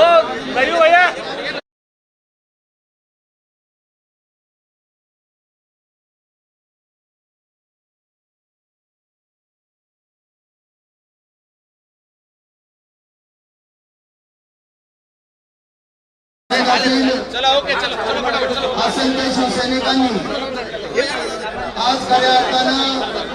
Oh, are you here? असंख्य शिवसैनिकांनी आज खऱ्या अर्थानं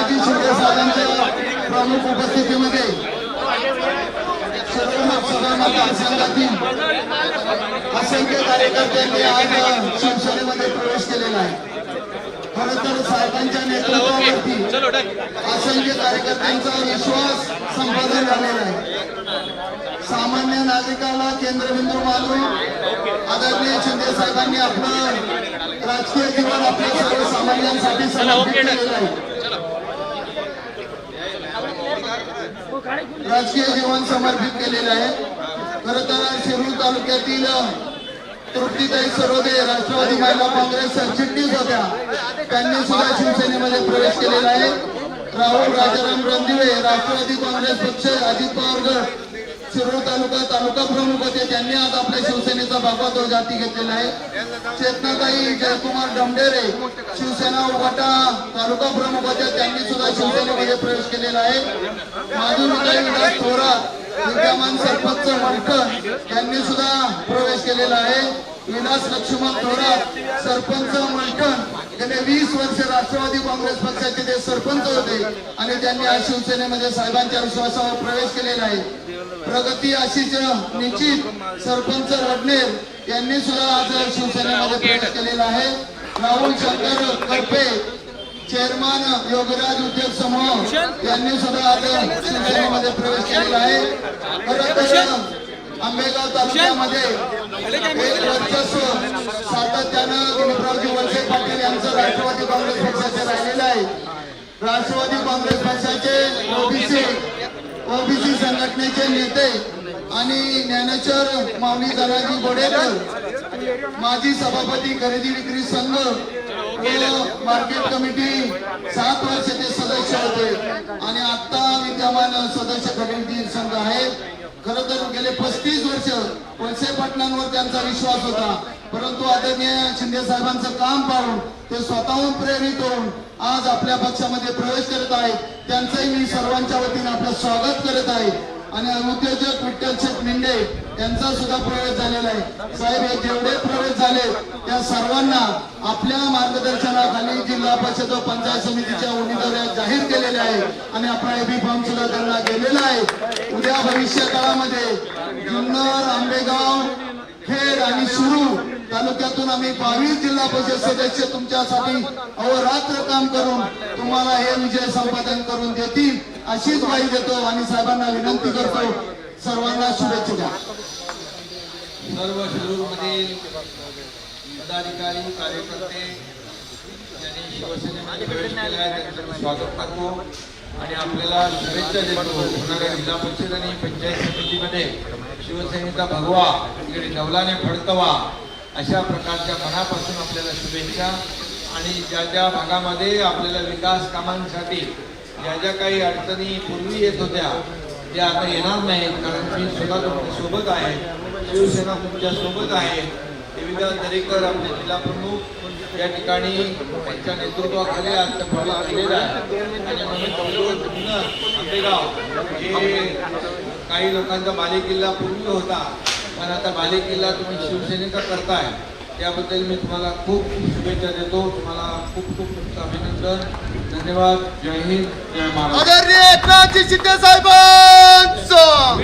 माननीय शिंदे साहेबांच्या प्रमुख उपस्थितीमध्ये सर्व लोकसभा मतदारसंघातील असंख्य कार्यकर्त्यांनी आज शिवसेनेमध्ये प्रवेश केलेला आहे. खरं तर साहेबांच्या नेतृत्वावरती असंख्य कार्यकर्त्यांचा विश्वास संपादन झालेला आहे. सामान्य नागरिकाला केंद्रबिंदू मानून आदरणीय शिंदे साहेबांनी आपलं राजकीय जीवन आपल्या सर्वसामान्यांसाठी समर्पित केलेलं आहे. राजकीय जीवन समर्पित केलेलं आहे. खरं तर शिरूर तालुक्यातील तृप्तीताई सरोदे राष्ट्रवादी महिला काँग्रेस सरचिटणीस होत्या. त्यांनी सुद्धा शिवसेनेमध्ये प्रवेश केलेला आहे. राहुल राजाराम रणदिवे राष्ट्रवादी काँग्रेस पक्ष अजित पवार गट. शिरूर तालुका तालुका प्रमुख होते. त्यांनी आज आपल्या शिवसेनेचा भगवा तो जाती घेतलेला आहे. चेतनाताई जयकुमार डमडेरे शिवसेना उभाटा तालुका प्रमुख होत्या त्यांनी सुद्धा शिवसेनेमध्ये प्रवेश केलेला आहे. माधुरीताई विलास थोरात विद्यमान सरपंच मलकण यांनी सुद्धा प्रवेश केलेला आहे. विलास लक्ष्मण थोरात सरपंच मलकन गेले वीस वर्ष राष्ट्रवादी काँग्रेस पक्षाचे ते सरपंच होते आणि त्यांनी आज शिवसेनेमध्ये साहेबांच्या विश्वासावर प्रवेश केलेला आहे. प्रगती अशीच निश्चित सरपंच रडनेर यांनी सुद्धा आज शिवसेनेमध्ये प्रवेश केलेला आहे. राहुल शंकर करपे चेअरमन योगराज उद्योग समूह यांनी सुद्धा आज शिवसेनेमध्ये प्रवेश केलेला आहे. खरं तर आंबेगाव तालुक्यामध्ये एक वर्चस्व सातत्यानं दिलीपरावजी वळसे पाटील यांचं राष्ट्रवादी काँग्रेस पक्षाचे राहिलेलं आहे. राष्ट्रवादी काँग्रेस पक्षाचे ओबीसी ओबीसी संघटनेचे नेते आणि ज्ञानेश्वर माऊली धनाजी गोडेकर माजी सभापती खरेदी विक्री संघ मार्केट कमिटी सात वर्षाचे सदस्य होते. आणि आता विद्यमान सदस्य खरेदी संघ आहेत. खर तर गेले पस्तीस वर्ष वळसे पाटलांवर त्यांचा विश्वास होता. परंतु आदरणीय शिंदे साहेबांचं काम पाहून ते स्वतःहून प्रेरित होऊन आज आपल्या पक्षामध्ये प्रवेश करत आहेत. त्यांचंही मी सर्वांच्या वतीने आपलं स्वागत करत आहे. आणि उद्योजक विठ्ठल शेठ यांचा सुद्धा प्रवेश झालेला आहे. साहेब हे जेवढे प्रवेश झाले त्या सर्वांना आपल्या मार्गदर्शनाखाली जिल्हा परिषद व पंचायत समितीच्या उमेदवाऱ्या जाहीर केलेल्या आहे आणि आपला एबी फॉर्म सुद्धा त्यांना गेलेला आहे. उद्या भविष्य काळामध्ये जुन्नर आंबेगाव खेड आणि सुरू तालुक्यातून आम्ही बावीस जिल्हा परिषद सदस्य तुमच्यासाठी अहोरात्र काम करून तुम्हाला हे विजय संपादन करून देतील अशीच ग्वाही देतो आणि साहेबांना विनंती करतो. सर्वांना शुभेच्छा द्या. सर्व शिरूरमधील पदाधिकारी कार्यकर्ते ज्यांनी शिवसेनेमध्ये प्रवेश केला आहे स्वागत करतो. आणि आपल्याला शुभेच्छा देतो. होणाऱ्या जिल्हा परिषद आणि पंचायत समितीमध्ये शिवसेनेचा भगवा इकडे नवलाने फडकवा अशा प्रकारच्या मनापासून आपल्याला शुभेच्छा. आणि ज्या ज्या भागामध्ये आपल्याला विकास कामांसाठी ज्या ज्या काही अडचणी पूर्वी येत होत्या त्या आता येणार नाहीत. कारण मी स्वतः तुमच्यासोबत आहे. शिवसेना तुमच्यासोबत आहे. देविदास दरेकर आपले जिल्हा प्रमुख या ठिकाणी त्यांच्या नेतृत्वाखाली आता प्रवेश केलेला आहे. आणि म्हणून जवळजवळ आंबेगाव हे काही लोकांचा बालेकिल्ला पूर्वी होता. पण आता बालेकिल्ला तुम्ही शिवसेनेचा करताय त्याबद्दल मी तुम्हाला खूप शुभेच्छा देतो. तुम्हाला खूप खूप तुमचं अभिनंदन. धन्यवाद. जय हिंद. जय साहेबांचं!